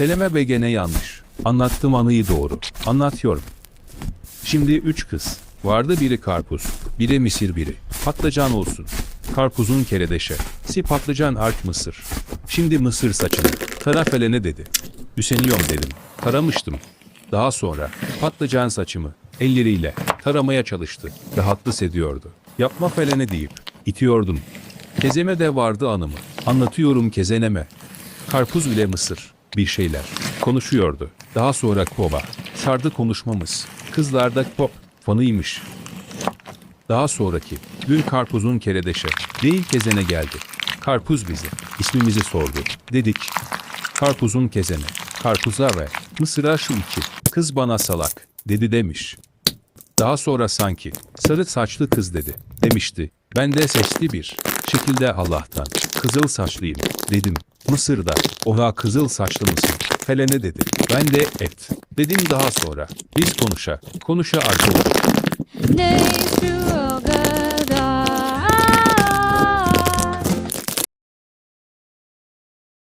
Seleme ve gene yanlış. Anlattığım anıyı doğru. Anlatıyorum. Şimdi üç kız. Vardı biri karpuz, biri misir biri. Patlıcan olsun. Karpuzun keredeşe. Si patlıcan ark mısır. Şimdi mısır saçını. Tara felene dedi. Üseniyorum dedim. Taramıştım. Daha sonra patlıcan saçımı elleriyle taramaya çalıştı. Rahatlı ediyordu. Yapma felene deyip itiyordum. Kezeme de vardı anımı. Anlatıyorum kezeneme. Karpuz ile mısır bir şeyler konuşuyordu. Daha sonra kova sardı konuşmamız. Kızlar da pop fanıymış. Daha sonraki gün karpuzun keredeşe değil kezene geldi. Karpuz bize ismimizi sordu. Dedik. Karpuzun kezene. Karpuza ve mısıra şu iki. Kız bana salak dedi demiş. Daha sonra sanki sarı saçlı kız dedi demişti. Ben de sesli bir şekilde Allah'tan kızıl saçlıyım dedim. Mısır'da oha kızıl saçlı mısın? Felene dedi. Ben de et dedim daha sonra. Biz konuşa konuşa arkadaş. Ne